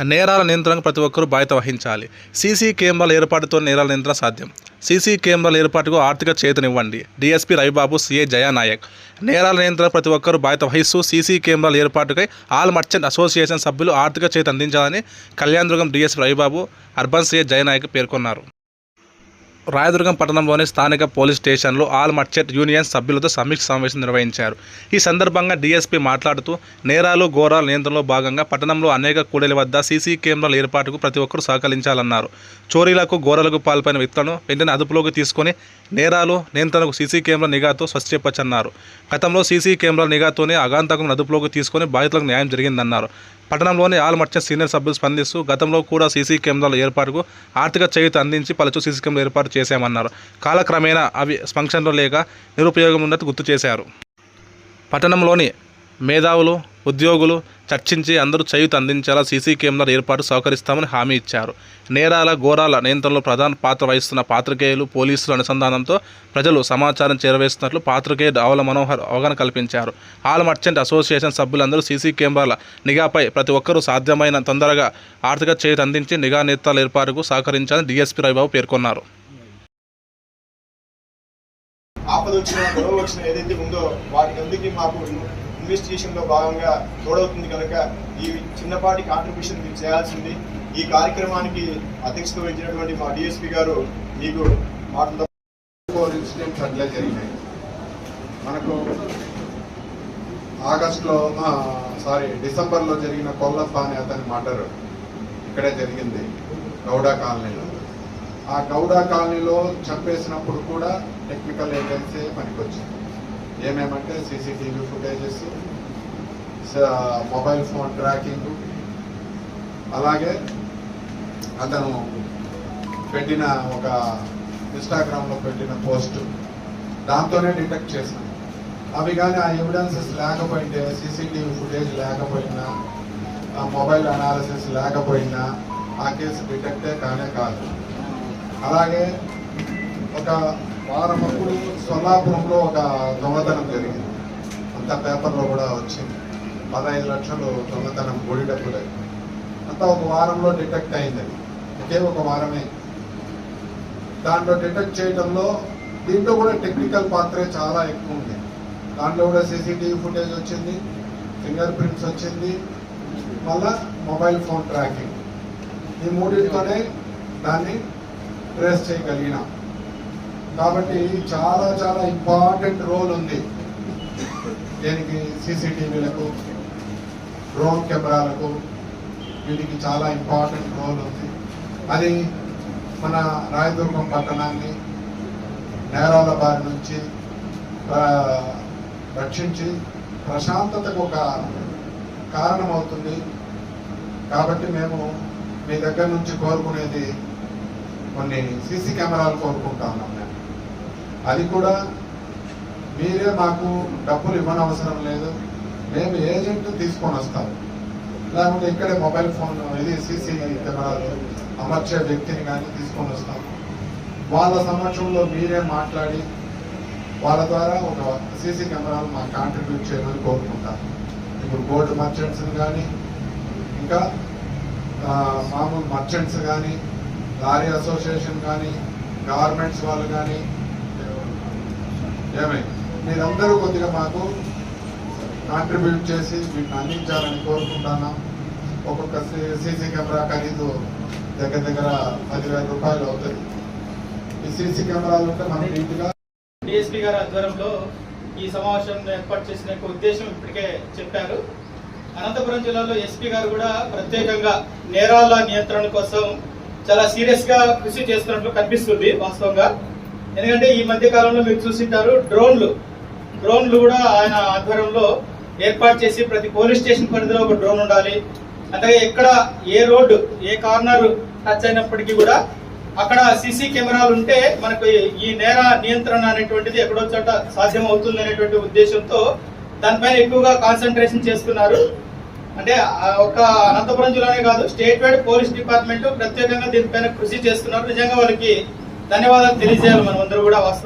నేరాల నియంత్రణకు ప్రతి ఒక్కరూ బాధ్యత వహించాలి. సీసీ కెమెరాల ఏర్పాటుతో నేరాల నియంత్రణ సాధ్యం. సీసీ కెమెరాల ఏర్పాటుకు ఆర్థిక చేతనివ్వండి. DSP Ravibabu CA Jayanayak. నేరాల నియంత్రణ ప్రతి ఒక్కరూ బాధ్యత వహిస్తూ సీసీ కెమెరాల ఏర్పాటుకై ఆల్ మర్చెంట్ అసోసియేషన్ సభ్యులు ఆర్థిక చేతి అందించాలని Kalyanadurgam DSP Ravibabu urban CA Jayanayak పేర్కొన్నారు. రాయదుర్గం పట్టణంలోని స్థానిక పోలీస్ స్టేషన్లో ఆల్ మర్చెట్ యూనియన్ సభ్యులతో సమీక్ష సమావేశం నిర్వహించారు. ఈ సందర్భంగా డీఎస్పీ మాట్లాడుతూ నేరాలు ఘోరాల నియంత్రణలో భాగంగా పట్టణంలో అనేక కూడలి వద్ద సీసీ కెమెరాల ఏర్పాటుకు ప్రతి ఒక్కరూ సహకరించాలన్నారు. చోరీలకు ఘోరాలకు పాల్పడిన వ్యక్తులను వెంటనే అదుపులోకి తీసుకొని నేరాలు నియంత్రణకు సీసీ కెమెరా నిఘాతో స్వచ్ఛపచ్చన్నారు గతంలో సీసీ కెమెరాల నిఘాతోనే అగాంతకులను అదుపులోకి తీసుకొని బాధితులకు న్యాయం జరిగిందన్నారు. పట్టణంలోని ఆల్మర్చ సీనియర్ సభ్యులు స్పందిస్తూ గతంలో కూడా సీసీ కెమెరాల ఏర్పాటుకు ఆర్థిక చేయుత అందించి పలుచు సీసీ కెమెరాలు ఏర్పాటు చేశామన్నారు. కాలక్రమేణా అవి ఫంక్షన్లో లేక నిరుపయోగం ఉన్నట్టు గుర్తు చేశారు. పట్టణంలోని మేధావులు ఉద్యోగులు చర్చించి అందరూ చేయూత అందించేలా సీసీ కెమెరాల ఏర్పాటు సహకరిస్తామని హామీ ఇచ్చారు. నేరాల ఘోరాల నియంత్రణలో ప్రధాన పాత్ర వహిస్తున్న పాత్రికేయులు పోలీసుల అనుసంధానంతో ప్రజలు సమాచారం చేరవేస్తున్నట్లు పాత్రికేయుడు ఆవుల మనోహర్ అవగాహన కల్పించారు. ఆల్ మర్చెంట్ అసోసియేషన్ సభ్యులందరూ సీసీ కెమెరాల నిఘాపై ప్రతి ఒక్కరూ సాధ్యమైన తొందరగా ఆర్థిక చేయూత అందించి నిఘా నేత్రాల ఏర్పాటుకు సహకరించాలని డీఎస్పీ రవిబాబు పేర్కొన్నారు. ఆపద వచ్చిన గొడవ వచ్చిన ఏదైతే ఉందో వాటి అందుకే మాకు ఇన్వెస్టిగేషన్లో భాగంగా తోడవుతుంది కనుక ఈ చిన్నపాటి కాంట్రిబ్యూషన్ మీరు చేయాల్సింది. ఈ కార్యక్రమానికి అధ్యక్షత వహించినటువంటి మా డిఎస్పీ గారు మీకు మాటలతో ఫోర్ ఇన్సిడెంట్స్ అట్లే జరిగినాయి. మనకు ఆగస్టులో సారీ డిసెంబర్లో జరిగిన కొల్లప్ప అనే అతని మర్డర్ ఇక్కడే జరిగింది గౌడా కాలనీలో. ఆ గౌడా కాలనీలో చంపేసినప్పుడు కూడా టెక్నికల్ ఏజెన్సీ పనికొచ్చింది. ఏమేమంటే CCTV footages mobile phone tracking అలాగే అతను పెట్టిన ఒక ఇన్స్టాగ్రామ్లో పెట్టిన పోస్ట్ దాంతోనే డిటెక్ట్ చేశాను. అవి కానీ ఆ ఎవిడెన్సెస్ లేకపోయింటే సీసీటీవీ ఫుటేజ్ లేకపోయినా ఆ మొబైల్ అనాలిసిస్ లేకపోయినా ఆ కేసు డిటెక్టే కానే కాదు. అలాగే ఒక వారం అప్పుడు సొల్లాపురంలో ఒక దొంగతనం జరిగింది. అంతా పేపర్లో కూడా వచ్చింది. పదహైదు లక్షలు దొంగతనం బొడి డబ్బులే అంతా ఒక వారంలో డిటెక్ట్ అయింది ఒకే ఒక వారమే. దాంట్లో డిటెక్ట్ చేయడంలో దీంట్లో కూడా టెక్నికల్ పాత్రే చాలా ఎక్కువ ఉంది దాంట్లో కూడా సీసీటీవీ ఫుటేజ్ వచ్చింది ఫింగర్ ప్రింట్స్ వచ్చింది మళ్ళా మొబైల్ ఫోన్ ట్రాకింగ్. ఈ మూడింటితోనే దాన్ని ట్రేస్ చేయగలిగినాం. కాబట్టి చాలా చాలా ఇంపార్టెంట్ రోల్ ఉంది. దీనికి? సీసీటీవీలకు డ్రోన్ కెమెరాలకు వీటికి చాలా ఇంపార్టెంట్ రోల్ ఉంది. అది మన రాయదుర్గం పట్టణాన్ని నేరాల బారి నుంచి రక్షించి ప్రశాంతతకు ఒక కారణమవుతుంది. కాబట్టి మేము మీ దగ్గర నుంచి కోరుకునేది కొన్ని సీసీ కెమెరాలు కోరుకుంటా ఉన్నాం మేము అది కూడా మీరే మాకు డబ్బులు ఇవ్వనవసరం లేదు. మేము ఏజెంట్ తీసుకొని వస్తాం. లేకుంటే ఇక్కడే మొబైల్ ఫోన్ ఇది సీసీ కెమెరాలు అమర్చే వ్యక్తిని కానీ తీసుకొని వస్తాం. వాళ్ళ సమక్షంలో మీరే మాట్లాడి వాళ్ళ ద్వారా ఒక సీసీ కెమెరాలు మాకు కాంట్రిబ్యూట్ చేయమని కోరుకుంటాం. ఇప్పుడు గోల్డ్ మర్చెంట్స్ని కానీ ఇంకా మామూలు మర్చెంట్స్ కానీ లారీ అసోసియేషన్ కానీ గవర్నమెంట్స్ వాళ్ళు కానీ ఏమై? మీరందరూ కొద్దిగా మాకు కాంట్రిబ్యూట్ చేసి వీటిని అందించాలని కోరుకుంటున్నాం ఒక్కొక్క సీసీ కెమెరా ఖరీదు దగ్గర దగ్గర పదివేల రూపాయలు అవుతుంది. ఈ సీసీ కెమెరాలు ఉంటే మనం నీట్గా డిఎస్పీ గారి ఆధ్వర్యంలో ఈ సమావేశం ఏర్పాటు చేసిన ఉద్దేశం ఇప్పటికే చెప్పారు. అనంతపురం జిల్లాలో ఎస్పీ గారు కూడా ప్రత్యేకంగా నేరాల నియంత్రణ కోసం చాలా సీరియస్గా కృషి చేస్తున్నట్లు కనిపిస్తుంది వాస్తవంగా. ఎందుకంటే ఈ మధ్య కాలంలో మీరు చూసింటారు డ్రోన్లు. డ్రోన్లు కూడా ఆయన ఆధ్వర్యంలో ఏర్పాటు చేసి ప్రతి పోలీస్ స్టేషన్ పరిధిలో ఒక డ్రోన్ ఉండాలి. అలాగే ఎక్కడ ఏ రోడ్డు ఏ కార్నర్ టచ్ అయినప్పటికీ కూడా అక్కడ సీసీ కెమెరాలు ఉంటే మనకు ఈ నేర నియంత్రణ అనేటువంటిది ఎక్కడో చోట సాధ్యం అవుతుంది అనేటువంటి ఉద్దేశంతో దానిపైన ఎక్కువగా కాన్సన్ట్రేషన్ చేస్తున్నారు. అంటే ఒక అనంతపురం జిల్లానే కాదు స్టేట్ వైడ్ పోలీస్ డిపార్ట్మెంట్ ప్రత్యేకంగా దీనిపైన కృషి చేస్తున్నారు. నిజంగా వాళ్ళకి ధన్యవాదాలు తెలియజేయాలి మనం అందరూ కూడా. వాస్తవం